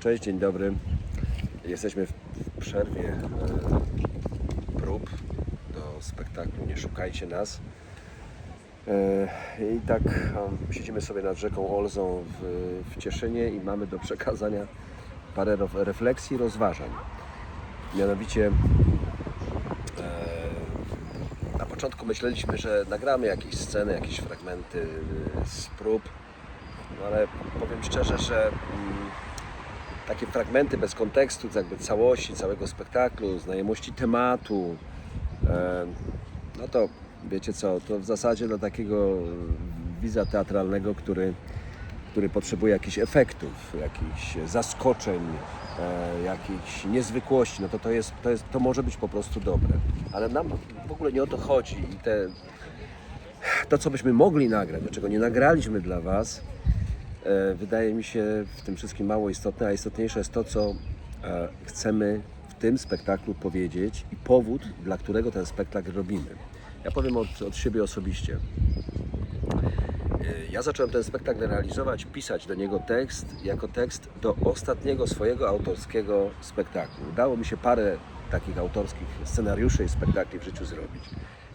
Cześć, dzień dobry. Jesteśmy w przerwie e, prób do spektaklu Nie szukajcie nas. E, I tak siedzimy sobie nad rzeką Olzą w, Cieszynie i mamy do przekazania parę refleksji, rozważań. Mianowicie e, na początku myśleliśmy, że nagramy jakieś sceny, jakieś fragmenty z prób, no ale powiem szczerze, że takie fragmenty bez kontekstu, jakby całości, całego spektaklu, znajomości tematu, e, no to wiecie co, to w zasadzie dla takiego widza teatralnego, który, który potrzebuje jakichś efektów, jakichś zaskoczeń, e, jakichś niezwykłości, no to to, jest, to, jest, to może być po prostu dobre. Ale nam w ogóle nie o to chodzi i te, to, co byśmy mogli nagrać, do czego nie nagraliśmy dla Was, wydaje mi się w tym wszystkim mało istotne, a istotniejsze jest to, co e, chcemy w tym spektaklu powiedzieć i powód, dla którego ten spektakl robimy. Ja powiem od, od siebie osobiście. E, Ja zacząłem ten spektakl realizować, pisać do niego tekst, jako tekst do ostatniego swojego autorskiego spektaklu. Udało mi się parę takich autorskich scenariuszy i spektakli w życiu zrobić.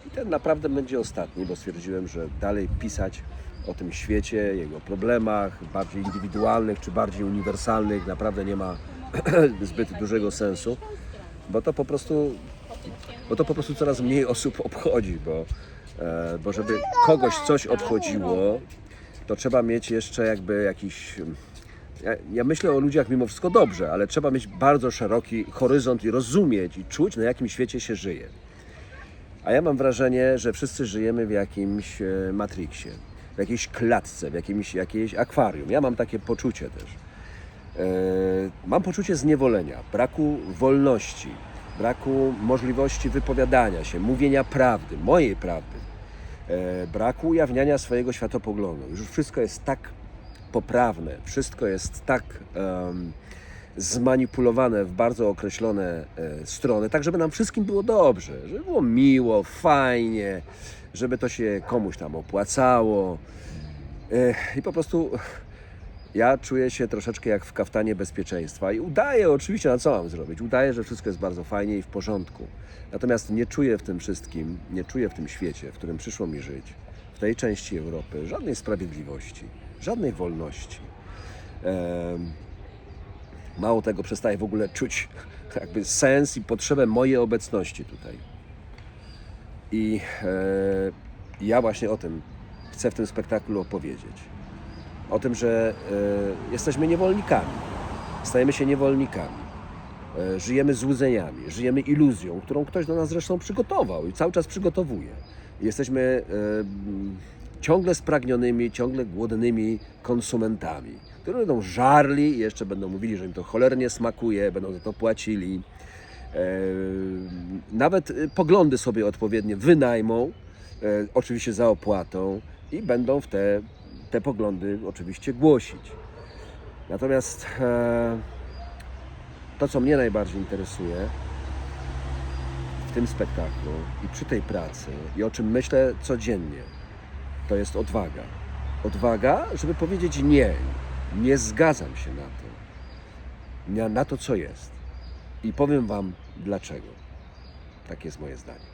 I ten naprawdę będzie ostatni, bo stwierdziłem, że dalej pisać o tym świecie, jego problemach, bardziej indywidualnych czy bardziej uniwersalnych, naprawdę nie ma zbyt dużego sensu, bo to po prostu, bo to po prostu coraz mniej osób obchodzi, bo, e, bo żeby kogoś coś obchodziło, to trzeba mieć jeszcze jakby jakiś. Ja, ja myślę o ludziach mimo wszystko dobrze, ale trzeba mieć bardzo szeroki horyzont i rozumieć i czuć, na jakim świecie się żyje. A ja mam wrażenie, że wszyscy żyjemy w jakimś e, Matrixie, w jakiejś klatce, w jakimś, jakiejś akwarium. Ja mam takie poczucie też. E, Mam poczucie zniewolenia, braku wolności, braku możliwości wypowiadania się, mówienia prawdy, mojej prawdy, e, braku ujawniania swojego światopoglądu. Już wszystko jest tak poprawne, wszystko jest tak em, zmanipulowane w bardzo określone e, strony, tak żeby nam wszystkim było dobrze, żeby było miło, fajnie, żeby to się komuś tam opłacało. I po prostu ja czuję się troszeczkę jak w kaftanie bezpieczeństwa i udaję oczywiście, na co mam zrobić? Udaję, że wszystko jest bardzo fajnie i w porządku. Natomiast nie czuję w tym wszystkim, nie czuję w tym świecie, w którym przyszło mi żyć, w tej części Europy, żadnej sprawiedliwości, żadnej wolności. Mało tego, przestaję w ogóle czuć jakby sens i potrzebę mojej obecności tutaj. I e, ja właśnie o tym chcę w tym spektaklu opowiedzieć. O tym, że e, jesteśmy niewolnikami. Stajemy się niewolnikami. E, żyjemy złudzeniami, żyjemy iluzją, którą ktoś do nas zresztą przygotował i cały czas przygotowuje. Jesteśmy e, ciągle spragnionymi, ciągle głodnymi konsumentami, którzy będą żarli i jeszcze będą mówili, że im to cholernie smakuje, będą za to płacili. Nawet e, poglądy sobie odpowiednie wynajmą, e, oczywiście za opłatą i będą w te, te poglądy oczywiście głosić. Natomiast e, to, co mnie najbardziej interesuje w tym spektaklu i przy tej pracy i o czym myślę codziennie, to jest odwaga. Odwaga, żeby powiedzieć nie, nie zgadzam się na to, na to, co jest. I powiem Wam dlaczego. Tak jest moje zdanie.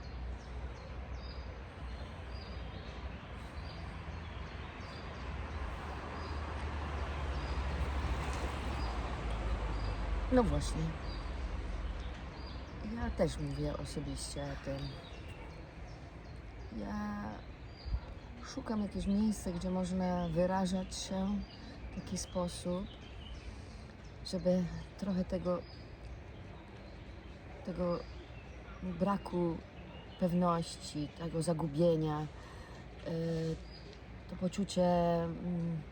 No właśnie. Ja też mówię osobiście o tym. Ja szukam jakiegoś miejsca, gdzie można wyrażać się w taki sposób, żeby trochę tego, tego braku pewności, tego zagubienia, y, to poczucie mm,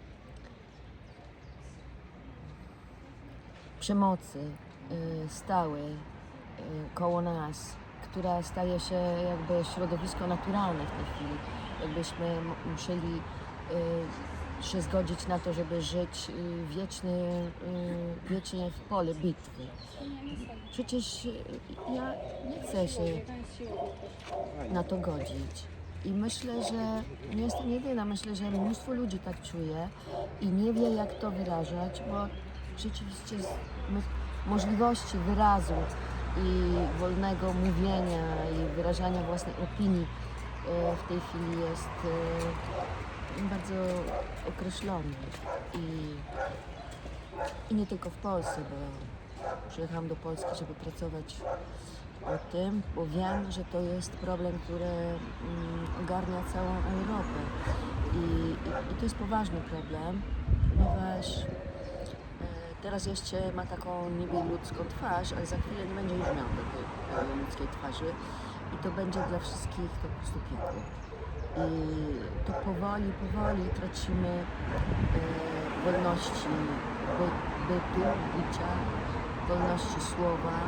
przemocy y, stały y, koło nas, która staje się jakby środowisko naturalne w tej chwili. Jakbyśmy musieli się zgodzić na to, żeby żyć y, wieczny, y, wiecznie w pole bitwy. Przecież y, ja nie chcę się na to godzić. I myślę, że nie jestem jedyna. Myślę, że mnóstwo ludzi tak czuje i nie wie, jak to wyrażać, bo rzeczywiście możliwości wyrazu i wolnego mówienia i wyrażania własnej opinii w tej chwili jest bardzo określony. I, i nie tylko w Polsce, bo przyjechałam do Polski, żeby pracować o tym, bo wiem, że to jest problem, który mm, ogarnia całą Europę. I, i, i to jest poważny problem, ponieważ e, teraz jeszcze ma taką niby ludzką twarz, ale za chwilę nie będzie już miał takiej e, ludzkiej twarzy. I to będzie dla wszystkich to po prostu piekło. I to powoli, powoli tracimy e, wolności by, bytu, bycia, wolności słowa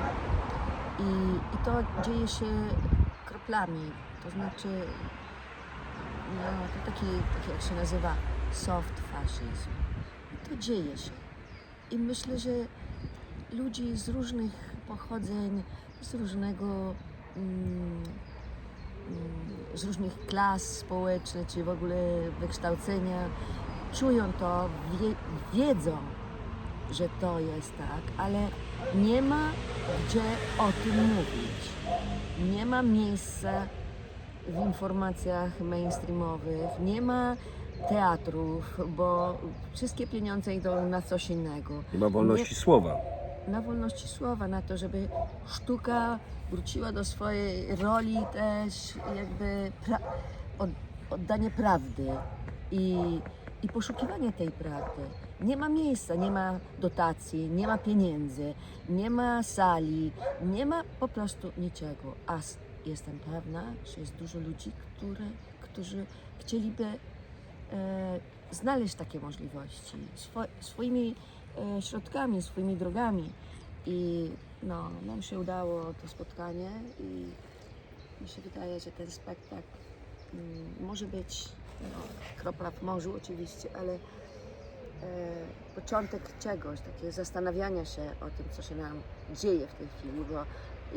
i, i to dzieje się kroplami, to znaczy no, to taki, taki jak się nazywa soft fascism. To dzieje się. I myślę, że ludzi z różnych pochodzeń, z różnego mm, z różnych klas społecznych, czy w ogóle wykształcenia, czują to, wie, wiedzą, że to jest tak, ale nie ma gdzie o tym mówić. Nie ma miejsca w informacjach mainstreamowych, nie ma teatrów, bo wszystkie pieniądze idą na coś innego. Nie ma wolności słowa. Na wolności słowa, na to, żeby sztuka wróciła do swojej roli też jakby pra- od, oddanie prawdy i, i poszukiwanie tej prawdy. Nie ma miejsca, nie ma dotacji, nie ma pieniędzy, nie ma sali, nie ma po prostu niczego. A jestem pewna, że jest dużo ludzi, które, którzy chcieliby e, znaleźć takie możliwości swo, swoimi środkami, swoimi drogami. I no, nam się udało to spotkanie i mi się wydaje, że ten spektakl mm, może być no, kropla w morzu oczywiście, ale e, początek czegoś, takie zastanawiania się o tym, co się nam dzieje w tej chwili, bo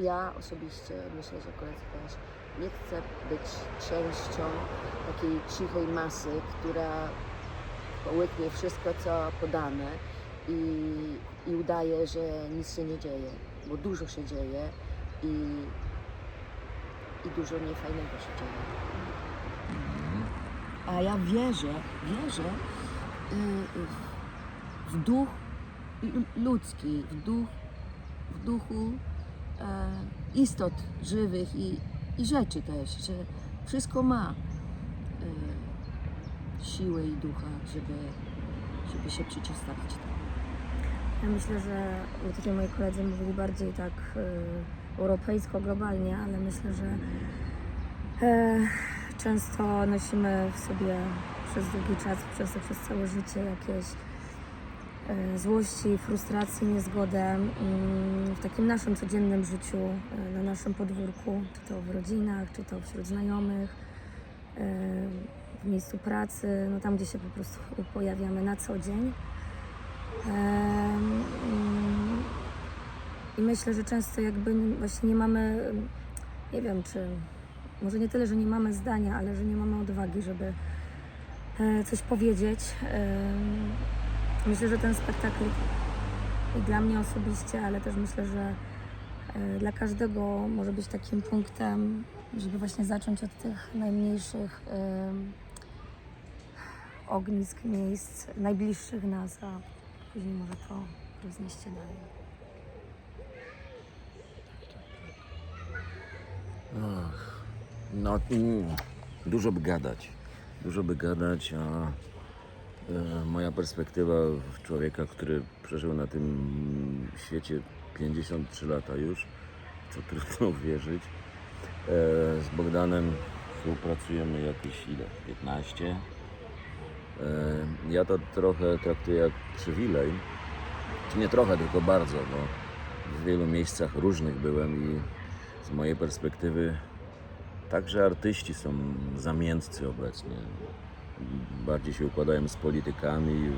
ja osobiście myślę, że koledzy też nie chcę być częścią takiej cichej masy, która połyknie wszystko, co podane i, i udaje, że nic się nie dzieje, bo dużo się dzieje i, i dużo niefajnego się dzieje. A ja wierzę, wierzę y, w- duch ludzki, w, duch, w duchu e, istot żywych i, i rzeczy też, że wszystko ma e, siłę i ducha, żeby, żeby się przeciwstawić. Ja myślę, że tutaj moi koledzy mówili bardziej tak y, europejsko, globalnie, ale myślę, że e, często nosimy w sobie przez długi czas, przez całe życie jakieś e, złości, frustracje, niezgodę mm, w takim naszym codziennym życiu, e, na naszym podwórku, czy to w rodzinach, czy to wśród znajomych, e, w miejscu pracy, no tam, gdzie się po prostu pojawiamy na co dzień. Mm, I myślę, że często jakby nie- właśnie nie mamy, nie wiem czy, może nie tyle, że nie mamy zdania, ale że nie mamy odwagi, żeby e, coś powiedzieć. Myślę, że ten spektakl dla mnie osobiście, ale też myślę, że e, dla każdego może być takim punktem, żeby właśnie zacząć od tych najmniejszych ognisk, miejsc najbliższych nas, później może to roznieść się dalej. Ach, no, mm, dużo by gadać. Dużo by gadać, a e, moja perspektywa człowieka, który przeżył na tym świecie 53 lata już, co trudno uwierzyć. E, z Bogdanem współpracujemy jakieś ile? 15. Ja to trochę traktuję jak przywilej. Czy nie trochę, tylko bardzo, bo w wielu miejscach różnych byłem i z mojej perspektywy także artyści są zamiętcy obecnie. Bardziej się układają z politykami i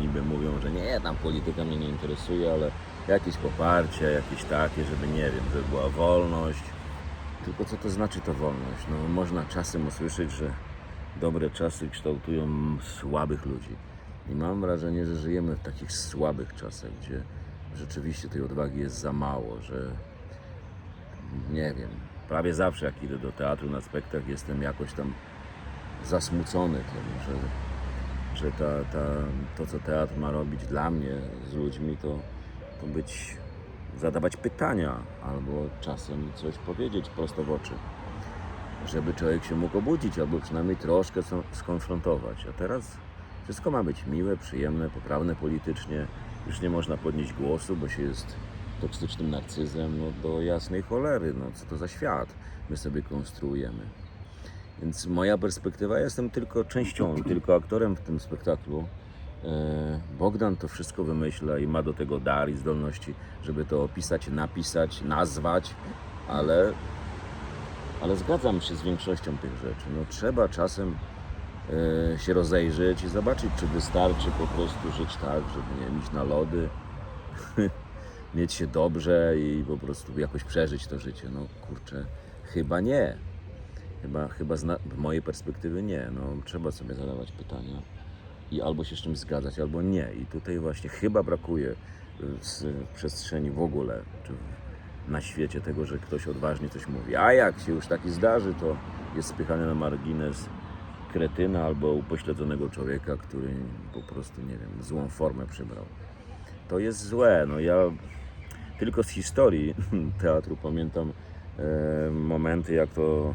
niby mówią, że nie, tam polityka mnie nie interesuje, ale jakieś poparcie, jakieś takie, żeby nie wiem, żeby była wolność. Tylko co to znaczy ta wolność? No, można czasem usłyszeć, że dobre czasy kształtują słabych ludzi. I mam wrażenie, że żyjemy w takich słabych czasach, gdzie rzeczywiście tej odwagi jest za mało, że nie wiem, prawie zawsze jak idę do teatru na spektakl jestem jakoś tam zasmucony tym, że, że ta, ta, to, co teatr ma robić dla mnie z ludźmi, to, to być, zadawać pytania albo czasem coś powiedzieć prosto w oczy, żeby człowiek się mógł obudzić albo przynajmniej troszkę skonfrontować. A teraz wszystko ma być miłe, przyjemne, poprawne politycznie. Już nie można podnieść głosu, bo się jest toksycznym narcyzem, no do jasnej cholery, no co to za świat my sobie konstruujemy. Więc moja perspektywa, ja jestem tylko częścią tylko aktorem w tym spektaklu. E, Bogdan to wszystko wymyśla i ma do tego dar i zdolności, żeby to opisać, napisać, nazwać, ale, ale zgadzam się z większością tych rzeczy. No, trzeba czasem e, się rozejrzeć i zobaczyć, czy wystarczy po prostu żyć tak, żeby nie iść na lody, mieć się dobrze i po prostu jakoś przeżyć to życie. No kurczę, chyba nie. Chyba, chyba z mojej perspektywy nie. No, trzeba sobie zadawać pytania i albo się z czymś zgadzać, albo nie. I tutaj właśnie chyba brakuje y, z przestrzeni w ogóle, czy w- na świecie tego, że ktoś odważnie coś mówi. A jak się już taki zdarzy, to jest spychany na margines kretyna albo upośledzonego człowieka, który po prostu, nie wiem, złą formę przybrał. To jest złe. No ja tylko z historii teatru pamiętam e, momenty, jak to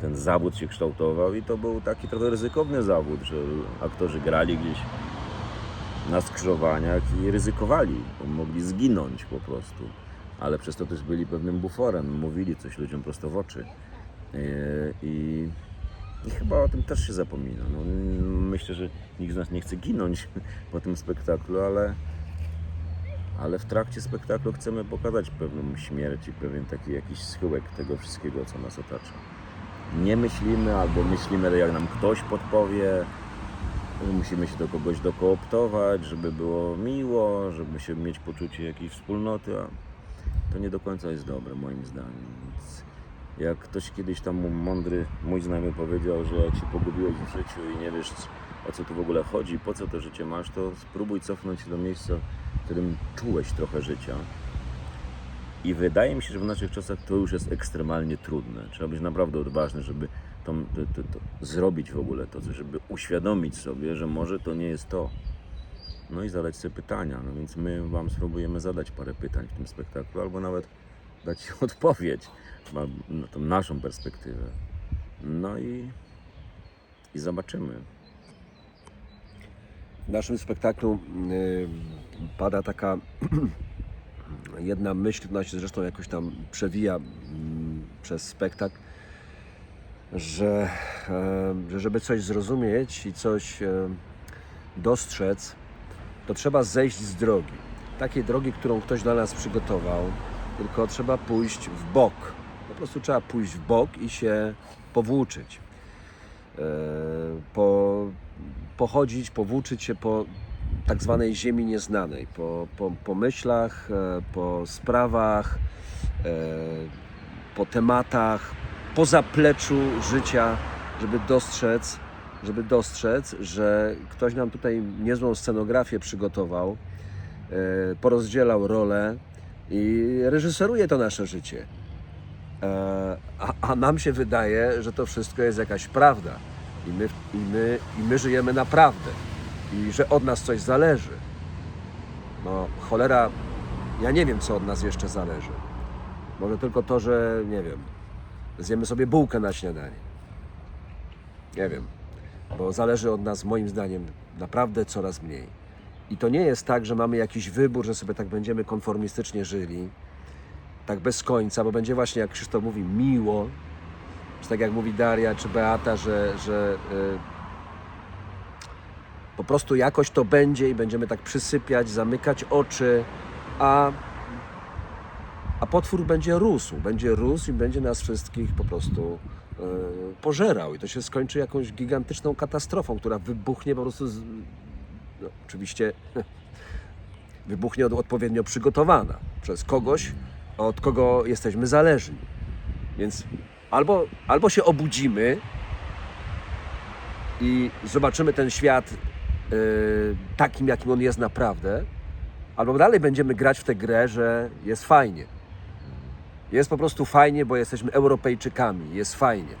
ten zawód się kształtował i to był taki trochę ryzykowny zawód, że aktorzy grali gdzieś na skrzyżowaniach i ryzykowali, bo mogli zginąć po prostu. Ale przez to też byli pewnym buforem, mówili coś ludziom prosto w oczy. E, I, i chyba o tym też się zapomina. No, myślę, że nikt z nas nie chce ginąć po tym spektaklu, ale, ale w trakcie spektaklu chcemy pokazać pewną śmierć i pewien taki jakiś schyłek tego wszystkiego, co nas otacza. Nie myślimy, albo myślimy, jak nam ktoś podpowie, musimy się do kogoś dokooptować, żeby było miło, żeby się mieć poczucie jakiejś wspólnoty, to nie do końca jest dobre moim zdaniem. Więc jak ktoś kiedyś tam mądry, mój znajomy powiedział, że jak się pogubiłeś w życiu i nie wiesz o co tu w ogóle chodzi, po co to życie masz, to spróbuj cofnąć się do miejsca, w którym czułeś trochę życia. I wydaje mi się, że w naszych czasach to już jest ekstremalnie trudne. Trzeba być naprawdę odważny, żeby to, to, to, to zrobić w ogóle to, żeby uświadomić sobie, że może to nie jest to. No i zadać sobie pytania. No więc my Wam spróbujemy zadać parę pytań w tym spektaklu, albo nawet dać odpowiedź na, tą naszą perspektywę. No i, i zobaczymy. W naszym spektaklu y, pada taka jedna myśl, która się zresztą jakoś tam przewija mm, przez spektakl, że, że żeby coś zrozumieć i coś e, dostrzec, to trzeba zejść z drogi. Takiej drogi, którą ktoś dla nas przygotował, tylko trzeba pójść w bok. Po prostu trzeba pójść w bok i się powłóczyć. E, Po, pochodzić, powłóczyć się po tak zwanej ziemi nieznanej, po, po, po myślach, e, po sprawach, e, po tematach, po zapleczu życia, żeby dostrzec, żeby dostrzec, że ktoś nam tutaj niezłą scenografię przygotował, e, porozdzielał role i reżyseruje to nasze życie. E, A, a nam się wydaje, że to wszystko jest jakaś prawda i my, i, my, i my żyjemy naprawdę i że od nas coś zależy. No cholera, ja nie wiem, co od nas jeszcze zależy. Może tylko to, że nie wiem, zjemy sobie bułkę na śniadanie. Nie wiem, bo zależy od nas moim zdaniem naprawdę coraz mniej. I to nie jest tak, że mamy jakiś wybór, że sobie tak będziemy konformistycznie żyli, tak bez końca, bo będzie właśnie, jak Krzysztof mówi, miło, czy tak jak mówi Daria czy Beata, że, że y, po prostu jakoś to będzie i będziemy tak przysypiać, zamykać oczy, a, a potwór będzie rósł, będzie rósł i będzie nas wszystkich po prostu pożerał i to się skończy jakąś gigantyczną katastrofą, która wybuchnie po prostu z, no, oczywiście wybuchnie od, odpowiednio przygotowana przez kogoś, od kogo jesteśmy zależni. Więc albo, albo się obudzimy i zobaczymy ten świat y, takim, jakim on jest naprawdę, albo dalej będziemy grać w tę grę, że jest fajnie. Jest po prostu fajnie, bo jesteśmy Europejczykami, jest fajnie.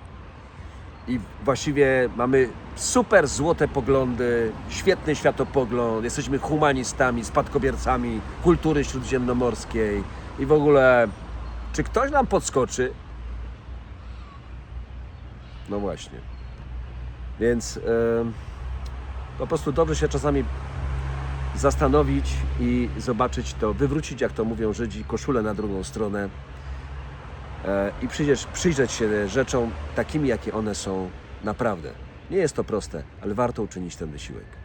I właściwie mamy super złote poglądy, świetny światopogląd, jesteśmy humanistami, spadkobiercami kultury śródziemnomorskiej i w ogóle, czy ktoś nam podskoczy? No właśnie. Więc em, po prostu dobrze się czasami zastanowić i zobaczyć to, wywrócić, jak to mówią Żydzi, koszulę na drugą stronę i przyjrzeć, przyjrzeć się rzeczom takimi, jakie one są naprawdę. Nie jest to proste, ale warto uczynić ten wysiłek.